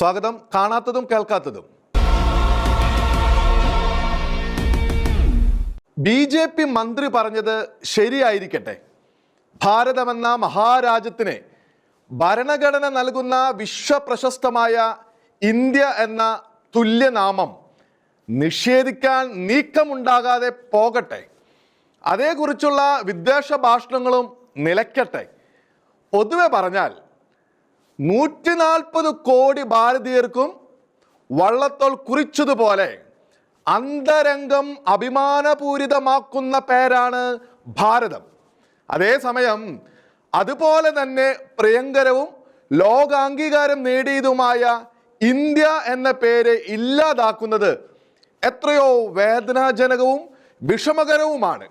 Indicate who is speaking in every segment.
Speaker 1: സ്വാഗതം. കാണാത്തതും കേൾക്കാത്തതും. ബി ജെ പി മന്ത്രി പറഞ്ഞത് ശരിയായിരിക്കട്ടെ. ഭാരതമെന്ന മഹാരാജ്യത്തിന് ഭരണഘടന നൽകുന്ന വിശ്വപ്രശസ്തമായ ഇന്ത്യ എന്ന തുല്യനാമം നിഷേധിക്കാൻ നീക്കമുണ്ടാകാതെ പോകട്ടെ. അതേക്കുറിച്ചുള്ള വിദ്വേഷ ഭാഷണങ്ങളും നിലയ്ക്കട്ടെ. പൊതുവെ പറഞ്ഞാൽ നൂറ്റി നാൽപ്പത് കോടി ഭാരതീയർക്കും വള്ളത്തോൾ കുറിച്ചതുപോലെ അന്തരംഗം അഭിമാനപൂരിതമാക്കുന്ന പേരാണ് ഭാരതം. അതേസമയം അതുപോലെ തന്നെ പ്രിയങ്കരവും ലോകാംഗീകാരം നേടിയതുമായ ഇന്ത്യ എന്ന പേര് ഇല്ലാതാക്കുന്നത് എത്രയോ വേദനാജനകവും വിഷമകരവുമാണ്.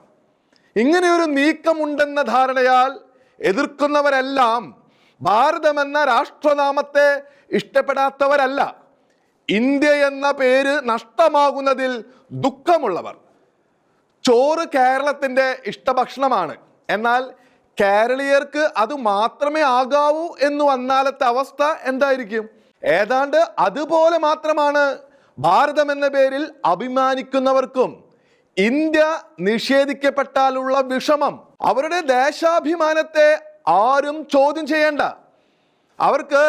Speaker 1: ഇങ്ങനെയൊരു നീക്കമുണ്ടെന്ന ധാരണയാൽ എതിർക്കുന്നവരെല്ലാം ഭാരതമെന്ന രാഷ്ട്രനാമത്തെ ഇഷ്ടപ്പെടാത്തവരല്ല. ഇന്ത്യ എന്ന പേര് നഷ്ടമാകുന്നതിൽ ദുഃഖമുള്ളവർ. ചോറ് കേരളത്തിന്റെ ഇഷ്ടഭക്ഷണമാണ്. എന്നാൽ കേരളീയർക്ക് അത് മാത്രമേ ആകാവൂ എന്ന് വന്നാലത്തെ അവസ്ഥ എന്തായിരിക്കും? ഏതാണ്ട് അതുപോലെ മാത്രമാണ് ഭാരതം എന്ന പേരിൽ അഭിമാനിക്കുന്നവർക്കും ഇന്ത്യ നിഷേധിക്കപ്പെട്ടാലുള്ള വിഷമം. അവരുടെ ദേശാഭിമാനത്തെ ആരും ചോദ്യം ചെയ്യേണ്ട. അവർക്ക്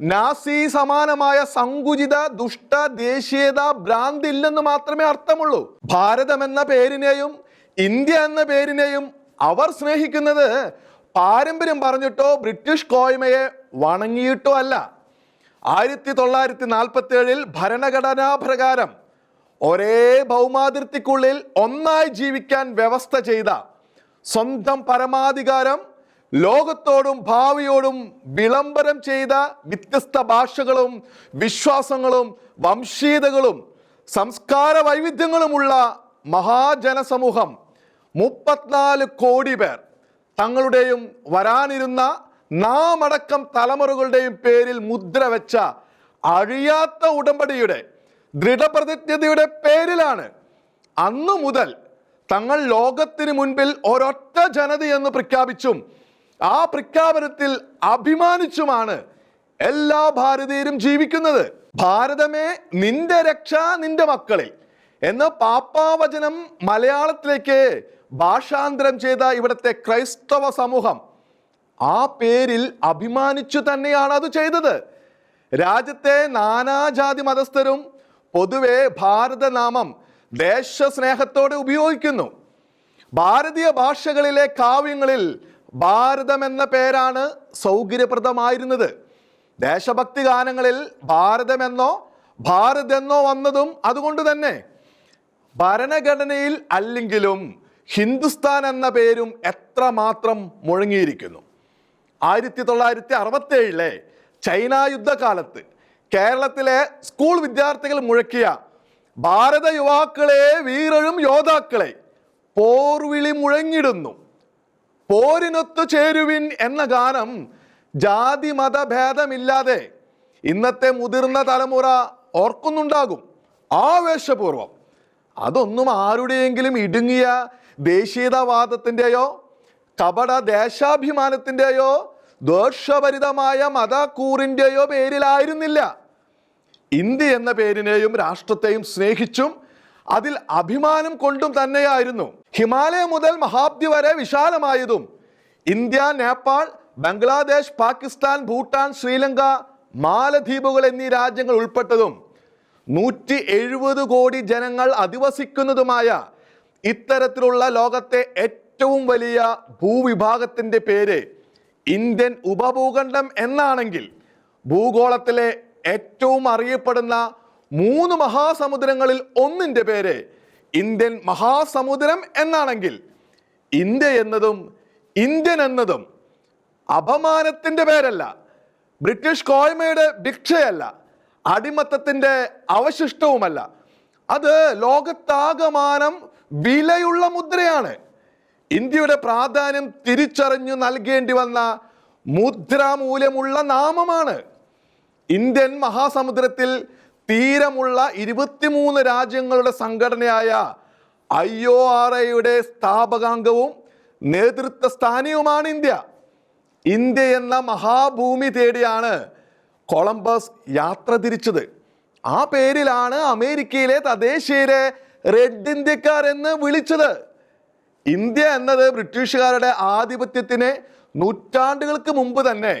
Speaker 1: നാസി സമാനമായ സങ്കുചിത ദുഷ്ട ദേശീയത ഭ്രാന്തി ഇല്ലെന്ന് മാത്രമേ അർത്ഥമുള്ളൂ. ഭാരതം എന്ന പേരിനെയും ഇന്ത്യ എന്ന പേരിനെയും അവർ സ്നേഹിക്കുന്നത് പാരമ്പര്യം പറഞ്ഞിട്ടോ ബ്രിട്ടീഷ് കോയ്മയെ വണങ്ങിയിട്ടോ അല്ല. ആയിരത്തി തൊള്ളായിരത്തി നാൽപ്പത്തി ഏഴിൽ ഭരണഘടനാ പ്രകാരം ഒരേ ഭൗമാതിർത്തിക്കുള്ളിൽ ഒന്നായി ജീവിക്കാൻ വ്യവസ്ഥ ചെയ്ത സ്വന്തം പരമാധികാരം ലോകത്തോടും ഭാവിയോടും വിളംബരം ചെയ്ത വ്യത്യസ്ത ഭാഷകളും വിശ്വാസങ്ങളും വംശീയതകളും സംസ്കാര വൈവിധ്യങ്ങളുമുള്ള മഹാജനസമൂഹം മുപ്പത്തിനാല് കോടി പേർ തങ്ങളുടെയും വരാനിരുന്ന നാമടക്കം തലമുറകളുടെയും പേരിൽ മുദ്ര വെച്ച അഴിയാത്ത ഉടമ്പടിയുടെ ദൃഢപ്രതിജ്ഞതയുടെ പേരിലാണ് അന്നു മുതൽ തങ്ങൾ ലോകത്തിന് മുൻപിൽ ഒരൊറ്റ ജനതയെന്ന് പ്രഖ്യാപിച്ചും ആ പ്രഖ്യാപനത്തിൽ അഭിമാനിച്ചുമാണ് എല്ലാ ഭാരതീയരും ജീവിക്കുന്നത്. ഭാരതമേ നിന്റെ രക്ഷ നിന്റെ മക്കളിൽ. എന്ന പാപ്പാവചനം മലയാളത്തിലേക്ക് ഭാഷാന്തരം ചെയ്ത ഇവിടുത്തെ ക്രൈസ്തവ സമൂഹം ആ പേരിൽ അഭിമാനിച്ചു തന്നെയാണ് അത് ചെയ്തത്. രാജ്യത്തെ നാനാജാതി മതസ്ഥരും പൊതുവെ ഭാരതനാമം ദേശസ്നേഹത്തോടെ ഉപയോഗിക്കുന്നു. ഭാരതീയ ഭാഷകളിലെ കാവ്യങ്ങളിൽ ഭാരതം എന്ന പേരാണ് സൗകര്യപ്രദമായിരുന്നത്. ദേശഭക്തി ഗാനങ്ങളിൽ ഭാരതമെന്നോ ഭാരതെന്നോ വന്നതും അതുകൊണ്ട് തന്നെ. ഭരണഘടനയിൽ അല്ലെങ്കിലും ഹിന്ദുസ്ഥാൻ എന്ന പേരും എത്രമാത്രം മുഴങ്ങിയിരിക്കുന്നു. ആയിരത്തി തൊള്ളായിരത്തി അറുപത്തി ഏഴിലെ ചൈന യുദ്ധകാലത്ത് കേരളത്തിലെ സ്കൂൾ വിദ്യാർത്ഥികൾ മുഴക്കിയ ഭാരത യുവാക്കളെ വീരഴും യോദ്ധാക്കളെ പോർവിളി മുഴങ്ങിടുന്നു പോരിനൊത്തു ചേരുവിൻ എന്ന ഗാനം ജാതി മത ഭേദമില്ലാതെ ഇന്നത്തെ മുതിർന്ന തലമുറ ഓർക്കുന്നുണ്ടാകും. ആവേശപൂർവം. അതൊന്നും ആരുടെയെങ്കിലും ഇടുങ്ങിയ ദേശീയതാവാദത്തിന്റെയോ കപട ദേശാഭിമാനത്തിന്റെയോ ദോഷഭരിതമായ മതക്കൂറിന്റെയോ പേരിലായിരുന്നില്ല. ഇന്ത്യ എന്ന പേരിനെയും രാഷ്ട്രത്തെയും സ്നേഹിച്ചും അതിൽ അഭിമാനം കൊണ്ടും തന്നെയായിരുന്നു. ഹിമാലയ മുതൽ മഹാബ്ദി വരെ വിശാലമായതും. ഇന്ത്യ നേപ്പാൾ ബംഗ്ലാദേശ് പാകിസ്ഥാൻ ഭൂട്ടാൻ ശ്രീലങ്ക മാലദ്വീപുകൾ എന്നീ രാജ്യങ്ങൾ ഉൾപ്പെട്ടതും. നൂറ്റി എഴുപത് കോടി ജനങ്ങൾ അധിവസിക്കുന്നതുമായ ഇത്തരത്തിലുള്ള ലോകത്തെ ഏറ്റവും വലിയ ഭൂവിഭാഗത്തിന്റെ പേര് ഇന്ത്യൻ ഉപഭൂഖണ്ഡം എന്നാണെങ്കിൽ ഭൂഗോളത്തിലെ ഏറ്റവും അറിയപ്പെടുന്ന മൂന്ന് മഹാസമുദ്രങ്ങളിൽ ഒന്നിന്റെ പേര് ഇന്ത്യൻ മഹാസമുദ്രം എന്നാണെങ്കിൽ ഇന്ത്യ എന്നതും ഇന്ത്യൻ എന്നതും അപമാനത്തിന്റെ പേരല്ല ബ്രിട്ടീഷ് കോയ്മയുടെ ഭിക്ഷയല്ല അടിമത്തത്തിന്റെ അവശിഷ്ടവുമല്ല. അത് ലോകത്താകമാനം വിലയുള്ള മുദ്രയാണ്. ഇന്ത്യയുടെ പ്രാധാന്യം തിരിച്ചറിഞ്ഞു നൽകേണ്ടി വന്ന മുദ്രാമൂല്യമുള്ള നാമമാണ്. ഇന്ത്യൻ മഹാസമുദ്രത്തിൽ തീരമുള്ള ഇരുപത്തിമൂന്ന് രാജ്യങ്ങളുടെ സംഘടനയായ ഐ ഒ ആർ ഐയുടെ സ്ഥാപകാംഗവും നേതൃത്വ സ്ഥാനീയവുമാണ് ഇന്ത്യ. ഇന്ത്യ എന്ന മഹാഭൂമി തേടിയാണ് കൊളംബസ് യാത്ര തിരിച്ചത്. ആ പേരിലാണ് അമേരിക്കയിലെ തദ്ദേശീയരെ റെഡ് ഇന്ത്യക്കാർ എന്ന് വിളിച്ചത്. ഇന്ത്യ എന്നത് ബ്രിട്ടീഷുകാരുടെ ആധിപത്യത്തിന് നൂറ്റാണ്ടുകൾക്ക് മുമ്പ് തന്നെ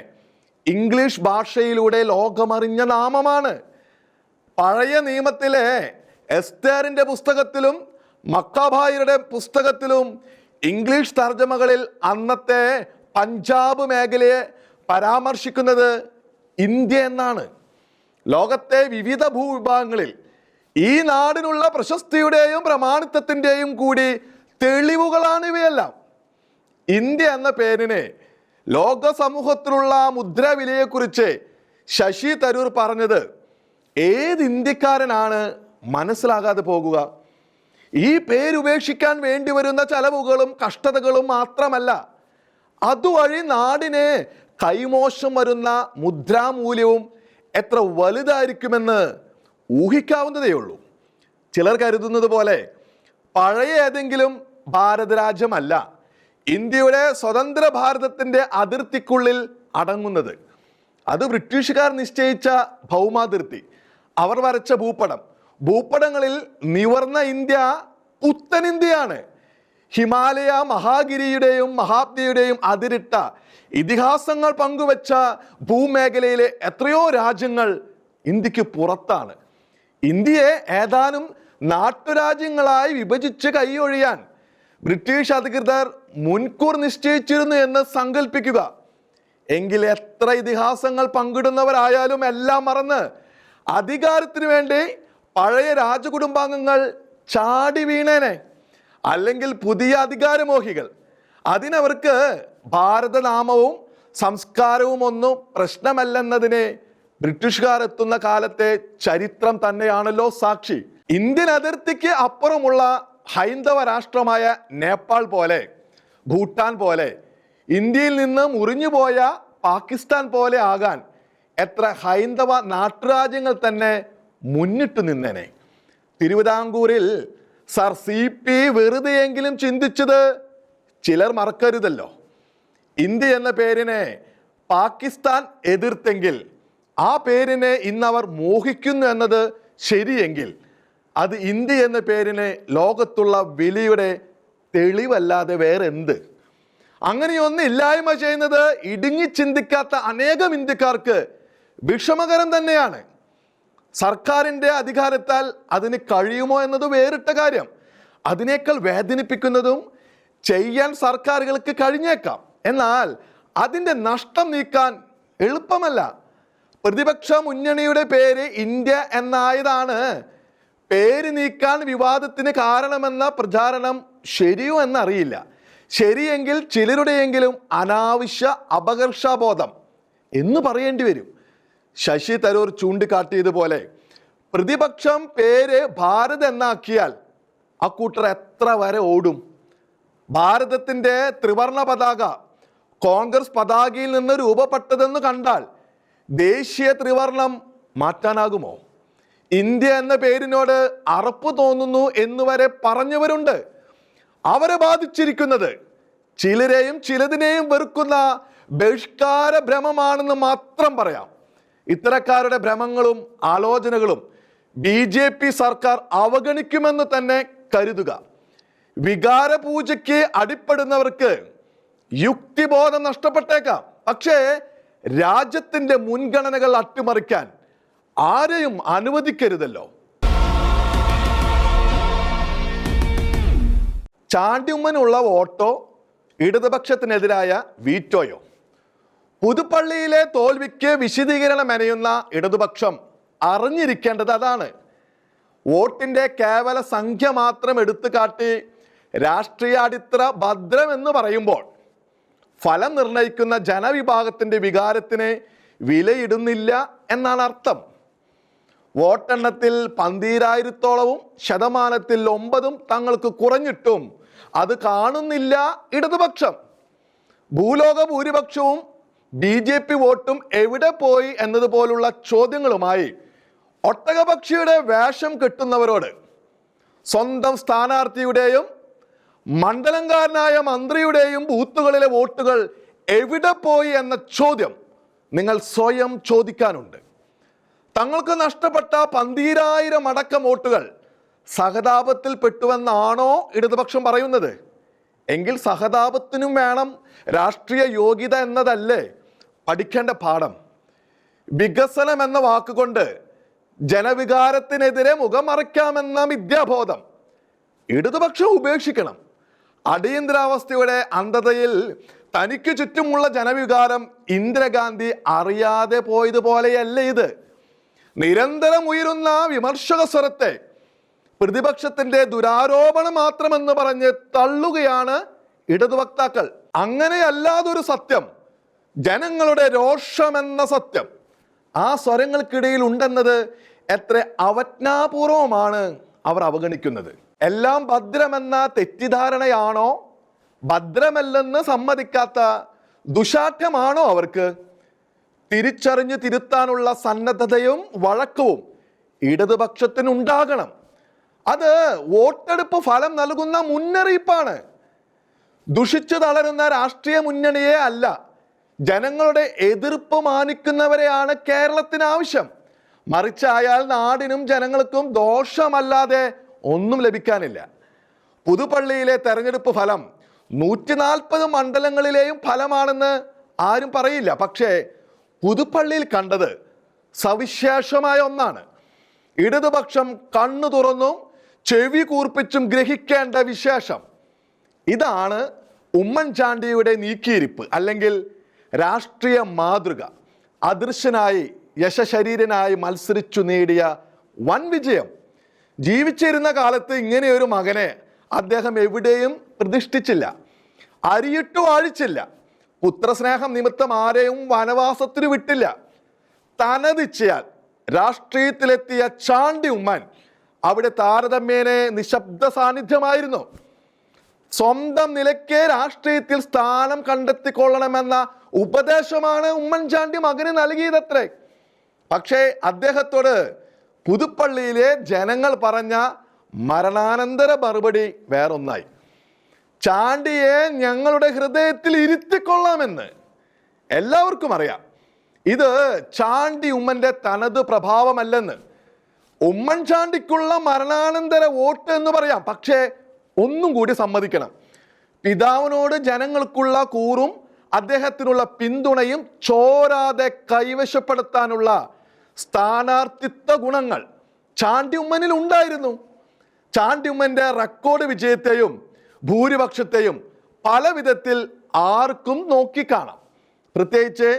Speaker 1: ഇംഗ്ലീഷ് ഭാഷയിലൂടെ ലോകമറിഞ്ഞ നാമമാണ്. പഴയ നിയമത്തിലെ എസ്തേറിന്റെ പുസ്തകത്തിലും മക്കാഭായിയുടെ പുസ്തകത്തിലും ഇംഗ്ലീഷ് തർജമകളിൽ അന്നത്തെ പഞ്ചാബ് മേഖലയെ പരാമർശിക്കുന്നത് ഇന്ത്യ എന്നാണ്. ലോകത്തെ വിവിധ ഭൂവിഭാഗങ്ങളിൽ ഈ നാടിനുള്ള പ്രശസ്തിയുടെയും പ്രമാണിത്വത്തിന്റെയും കൂടി തെളിവുകളാണ് ഇവയെല്ലാം. ഇന്ത്യ എന്ന പേരിനെ ലോക സമൂഹത്തിലുള്ള മുദ്രാവിലയെക്കുറിച്ച് ശശി തരൂർ പറഞ്ഞത് ഏത് ഇന്ത്യക്കാരനാണ് മനസ്സിലാകാതെ പോകുക? ഈ പേരുപേക്ഷിക്കാൻ വേണ്ടി വരുന്ന ചെലവുകളും കഷ്ടതകളും മാത്രമല്ല അതുവഴി നാടിനെ കൈമോശം വരുന്ന മുദ്രാമൂല്യവും എത്ര വലുതായിരിക്കുമെന്ന് ഊഹിക്കാവുന്നതേ ഉള്ളൂ. ചിലർ കരുതുന്നത് പോലെ പഴയ ഏതെങ്കിലും ഭാരതരാജ്യമല്ല ഇന്ത്യയുടെ സ്വതന്ത്ര ഭാരതത്തിന്റെ അതിർത്തിക്കുള്ളിൽ അടങ്ങുന്നത്. അത് ബ്രിട്ടീഷുകാർ നിശ്ചയിച്ച ഭൗമാതിർത്തി. അവർ വരച്ച ഭൂപടം. ഭൂപടങ്ങളിൽ നിവർന്ന ഇന്ത്യ പുത്തൻ ഇന്ത്യയാണ് ഹിമാലയ മഹാഗിരിയുടെയും മഹാബ്ദിയുടെയും അതിരിട്ട ഇതിഹാസങ്ങൾ പങ്കുവച്ച ഭൂമേഖലയിലെ എത്രയോ രാജ്യങ്ങൾ ഇന്ത്യയ്ക്ക് പുറത്താണ്. ഇന്ത്യയെ ഏതാനും നാട്ടുരാജ്യങ്ങളായി വിഭജിച്ച് കൈയൊഴിയാൻ ബ്രിട്ടീഷ് അധികൃതർ മുൻകൂർ നിശ്ചയിച്ചിരുന്നു എന്ന് സങ്കല്പിക്കുക എങ്കിൽ എത്ര ഇതിഹാസങ്ങൾ പങ്കിടുന്നവരായാലും എല്ലാം മറന്ന് അധികാരത്തിന് വേണ്ടി പഴയ രാജകുടുംബാംഗങ്ങൾ ചാടി വീണേനെ. അല്ലെങ്കിൽ പുതിയ അധികാരമോഹികൾ. അതിനവർക്ക് ഭാരതനാമവും സംസ്കാരവും ഒന്നും പ്രശ്നമല്ലെന്നതിനെ ബ്രിട്ടീഷുകാർ എത്തുന്ന കാലത്തെ ചരിത്രം തന്നെയാണല്ലോ സാക്ഷി. ഇന്ത്യൻ അതിർത്തിക്ക് അപ്പുറമുള്ള ഹൈന്ദവ രാഷ്ട്രമായ നേപ്പാൾ പോലെ ഭൂട്ടാൻ പോലെ ഇന്ത്യയിൽ നിന്ന് മുറിഞ്ഞുപോയ പാകിസ്ഥാൻ പോലെ ആകാൻ എത്ര ഹൈന്ദവ നാട്ടുരാജ്യങ്ങൾ തന്നെ മുന്നിട്ട് നിന്നേനെ. തിരുവിതാംകൂറിൽ സർ സി പി വെറുതെയെങ്കിലും ചിന്തിച്ചത് ചിലർ മറക്കരുതല്ലോ. ഇന്ത്യ എന്ന പേരിനെ പാകിസ്ഥാൻ എതിർത്തെങ്കിൽ ആ പേരിനെ ഇന്നവർ മോഹിക്കുന്നു എന്നത് ശരിയെങ്കിൽ അത് ഇന്ത്യ എന്ന പേരിനെ ലോകത്തുള്ള വിലയുടെ തെളിവല്ലാതെ വേറെ എന്ത് അങ്ങനെയൊന്നും ഇല്ലായ്മ ചെയ്യുന്നത് ഇടുങ്ങി ചിന്തിക്കാത്ത അനേകം ഇന്ത്യക്കാർക്ക് വിഷമകരം തന്നെയാണ്. സർക്കാരിന്റെ അധികാരത്താൽ അതിന് കഴിയുമോ എന്നത് വേറിട്ട കാര്യം. അതിനേക്കാൾ വേദനിപ്പിക്കുന്നതും ചെയ്യാൻ സർക്കാരുകൾക്ക് കഴിഞ്ഞേക്കാം. എന്നാൽ അതിന്റെ നഷ്ടം നീക്കാൻ എളുപ്പമല്ല. പ്രതിപക്ഷ മുന്നണിയുടെ പേര് ഇന്ത്യ എന്നായതാണ്. പേര് നീക്കാൻ വിവാദത്തിന് കാരണമെന്ന പ്രചാരണം ശരിയോ എന്നറിയില്ല. ശരിയെങ്കിൽ ചിലരുടെയെങ്കിലും അനാവശ്യ അപകർഷാബോധം എന്ന് പറയേണ്ടി വരും. ശശി തരൂർ ചൂണ്ടിക്കാട്ടിയതുപോലെ പ്രതിപക്ഷം പേര് ഭാരത് എന്നാക്കിയാൽ ആ കൂട്ടർ എത്ര വരെ ഓടും? ഭാരതത്തിന്റെ ത്രിവർണ പതാക കോൺഗ്രസ് പതാകയിൽ നിന്ന് രൂപപ്പെട്ടതെന്ന് കണ്ടാൽ ദേശീയ ത്രിവർണം മാറ്റാനാകുമോ? ഇന്ത്യ എന്ന പേരിനോട് അറപ്പ് തോന്നുന്നു എന്നുവരെ പറഞ്ഞവരുണ്ട്. അവരെ ബാധിച്ചിരിക്കുന്നത് ചിലരെയും ചിലതിനെയും വെറുക്കുന്ന ബഹിഷ്കാര ഭ്രമമാണെന്ന് മാത്രം പറയാം. ഇത്തരക്കാരുടെ ഭ്രമങ്ങളും ആലോചനകളും ബി ജെ പി സർക്കാർ അവഗണിക്കുമെന്ന് തന്നെ കരുതുക. വികാരപൂജയ്ക്ക് അടിപ്പെടുന്നവർക്ക് യുക്തിബോധം നഷ്ടപ്പെട്ടേക്കാം. പക്ഷേ രാജ്യത്തിന്റെ മുൻഗണനകൾ അട്ടിമറിക്കാൻ ആരെയും അനുവദിക്കരുതല്ലോ. ചാണ്ടിയുമ്മനുള്ള വോട്ടോ ഇടതുപക്ഷത്തിനെതിരായ വീറ്റോയോ? പുതുപ്പള്ളിയിലെ തോൽവിക്ക് വിശദീകരണം മെനയുന്ന ഇടതുപക്ഷം അറിഞ്ഞിരിക്കേണ്ടത് അതാണ്. വോട്ടിന്റെ കേവല സംഖ്യ മാത്രം എടുത്തു കാട്ടി രാഷ്ട്രീയാടിത്ര ഭദ്രമെന്ന് പറയുമ്പോൾ ഫലം നിർണയിക്കുന്ന ജനവിഭാഗത്തിന്റെ വികാരത്തിന് വിലയിടുന്നില്ല എന്നാണ് അർത്ഥം. വോട്ടെണ്ണത്തിൽ പന്തീരായിരത്തോളവും ശതമാനത്തിൽ ഒമ്പതും തങ്ങൾക്ക് കുറഞ്ഞിട്ടും അത് കാണുന്നില്ല ഇടതുപക്ഷം. ഭൂലോക ഭൂരിപക്ഷവും ബി ജെ പി വോട്ടും എവിടെ പോയി എന്നതുപോലുള്ള ചോദ്യങ്ങളുമായി ഒട്ടകപക്ഷിയുടെ വേഷം കെട്ടുന്നവരോട് സ്വന്തം സ്ഥാനാർത്ഥിയുടെയും മണ്ഡലംകാരനായ മന്ത്രിയുടെയും ബൂത്തുകളിലെ വോട്ടുകൾ എവിടെ പോയി എന്ന ചോദ്യം നിങ്ങൾ സ്വയം ചോദിക്കാനുണ്ട്. തങ്ങൾക്ക് നഷ്ടപ്പെട്ട പന്തീരായിരം അടക്കം വോട്ടുകൾ സഹതാപത്തിൽ പെട്ടുവെന്നാണോ ഇടതുപക്ഷം പറയുന്നത്? എങ്കിൽ സഹതാപത്തിനും വേണം രാഷ്ട്രീയ യോഗ്യത എന്നതല്ലേ പഠിക്കേണ്ട പാഠം. വികസനം എന്ന വാക്കുകൊണ്ട് ജനവികാരത്തിനെതിരെ മുഖം മറയ്ക്കാമെന്ന മിഥ്യാബോധം. ഇടതുപക്ഷം ഉപേക്ഷിക്കണം. അടിയന്തരാവസ്ഥയുടെ അന്ധതയിൽ തനിക്ക് ചുറ്റുമുള്ള ജനവികാരം ഇന്ദിരാഗാന്ധി അറിയാതെ പോയതുപോലെയല്ല ഇത്. നിരന്തരം ഉയരുന്ന വിമർശക സ്വരത്തെ പ്രതിപക്ഷത്തിന്റെ ദുരാരോപണം മാത്രമെന്ന് പറഞ്ഞ് തള്ളുകയാണ് ഇടതുവക്താക്കൾ. അങ്ങനെയല്ലാതൊരു സത്യം ജനങ്ങളുടെ രോഷമെന്ന സത്യം. ആ സ്വരങ്ങൾക്കിടയിൽ ഉണ്ടെന്നത് എത്ര അവജ്ഞാപൂർവമാണ് അവർ അവഗണിക്കുന്നത്. എല്ലാം ഭദ്രമെന്ന തെറ്റിദ്ധാരണയാണോ? ഭദ്രമല്ലെന്ന് സമ്മതിക്കാത്ത ദുശാഠ്യമാണോ അവർക്ക്? തിരിച്ചറിഞ്ഞ് തിരുത്താനുള്ള സന്നദ്ധതയും വഴക്കവും ഇടതുപക്ഷത്തിനുണ്ടാകണം. അത് വോട്ടെടുപ്പ് ഫലം നൽകുന്ന മുന്നറിയിപ്പാണ്. ദുഷിച്ചു തളരുന്ന രാഷ്ട്രീയ മുന്നണിയെ അല്ല ജനങ്ങളുടെ എതിർപ്പ് മാനിക്കുന്നവരെയാണ് കേരളത്തിന് ആവശ്യം. മറിച്ചായാൽ നാടിനും ജനങ്ങൾക്കും ദോഷമല്ലാതെ ഒന്നും ലഭിക്കാനില്ല. പുതുപ്പള്ളിയിലെ തെരഞ്ഞെടുപ്പ് ഫലം നൂറ്റി നാൽപ്പത് മണ്ഡലങ്ങളിലെയും ഫലമാണെന്ന് ആരും പറയില്ല. പക്ഷേ പുതുപ്പള്ളിയിൽ കണ്ടത് സവിശേഷമായ ഒന്നാണ്. ഇടതുപക്ഷം കണ്ണു തുറന്നും ചെവി കൂർപ്പിച്ചും ഗ്രഹിക്കേണ്ട വിശേഷം. ഇതാണ് ഉമ്മൻചാണ്ടിയുടെ നീക്കിയിരിപ്പ്. അല്ലെങ്കിൽ രാഷ്ട്രീയ മാതൃക അദൃശ്യനായി യശശരീരനായി മത്സരിച്ചു നേടിയ വൻ വിജയം. ജീവിച്ചിരുന്ന കാലത്ത് ഇങ്ങനെയൊരു മകനെ അദ്ദേഹം എവിടെയും പ്രതിഷ്ഠിച്ചില്ല അരിയിട്ടു വാഴിച്ചില്ല. പുത്രസ്നേഹം നിമിത്തം ആരെയും വനവാസത്തിന് വിട്ടില്ല. തനതിച്ചയാൽ രാഷ്ട്രീയത്തിലെത്തിയ ചാണ്ടി ഉമ്മൻ അവിടെ താരതമ്യേനെ നിശബ്ദ സാന്നിധ്യമായിരുന്നു. സ്വന്തം നിലയ്ക്ക് രാഷ്ട്രീയത്തിൽ സ്ഥാനം കണ്ടെത്തിക്കൊള്ളണമെന്ന ഉപദേശമാണ് ഉമ്മൻചാണ്ടി മകന് നൽകിയതത്രേ. പക്ഷേ അദ്ദേഹത്തോട് പുതുപ്പള്ളിയിലെ ജനങ്ങൾ പറഞ്ഞ മരണാനന്തര മറുപടി വേറൊന്നായി. ചാണ്ടിയെ ഞങ്ങളുടെ ഹൃദയത്തിൽ ഇരുത്തിക്കൊള്ളാമെന്ന് എല്ലാവർക്കും അറിയാം. ഇത് ചാണ്ടി ഉമ്മന്റെ തനത് പ്രഭാവമല്ലെന്ന്. ഉമ്മൻചാണ്ടിക്കുള്ള മരണാനന്തര വോട്ട് എന്ന് പറയാം. പക്ഷേ ഒന്നും കൂടി സമ്മതിക്കണം. പിതാവിനോട് ജനങ്ങൾക്കുള്ള കൂറും അദ്ദേഹത്തിനുള്ള പിന്തുണയും ചോരാതെ കൈവശപ്പെടുത്താനുള്ള സ്ഥാനാർത്ഥിത്വ ഗുണങ്ങൾ ചാണ്ടിയുമ്മനിൽ ഉണ്ടായിരുന്നു. ചാണ്ടി ഉമ്മന്റെ റെക്കോർഡ് വിജയത്തെയും ഭൂരിപക്ഷത്തെയും പല വിധത്തിൽ ആർക്കും നോക്കിക്കാണാം. പ്രത്യേകിച്ച്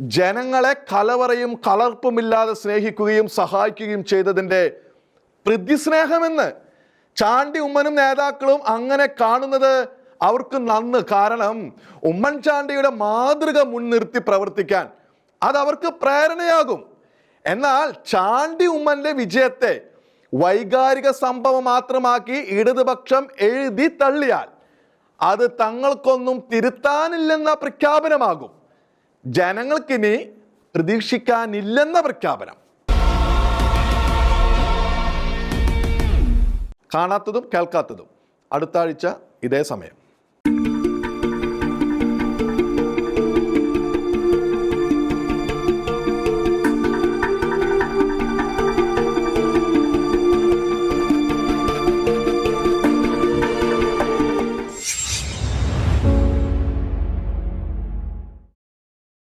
Speaker 1: ജനങ്ങളെ കലവറയും കലർപ്പുമില്ലാതെ സ്നേഹിക്കുകയും സഹായിക്കുകയും ചെയ്തതിന്റെ പ്രതിസ്നേഹമെന്ന് ചാണ്ടി ഉമ്മനും നേതാക്കളും അങ്ങനെ കാണുന്നത് അവർക്ക് നന്ന്. കാരണം ഉമ്മൻചാണ്ടിയുടെ മാതൃക മുൻനിർത്തി പ്രവർത്തിക്കാൻ അത് അവർക്ക് പ്രേരണയാകും. എന്നാൽ ചാണ്ടി ഉമ്മന്റെ വിജയത്തെ വൈകാരിക സംഭവം മാത്രമാക്കി ഇടതുപക്ഷം എഴുതി തള്ളിയാൽ അത് തങ്ങൾക്കൊന്നും തിരുത്താനില്ലെന്ന പ്രഖ്യാപനമാകും. ജനങ്ങൾക്കിനി പ്രതീക്ഷിക്കാനില്ലെന്ന പ്രഖ്യാപനം. കാണാത്തതും കേൾക്കാത്തതും. അടുത്ത ആഴ്ച ഇതേ സമയം.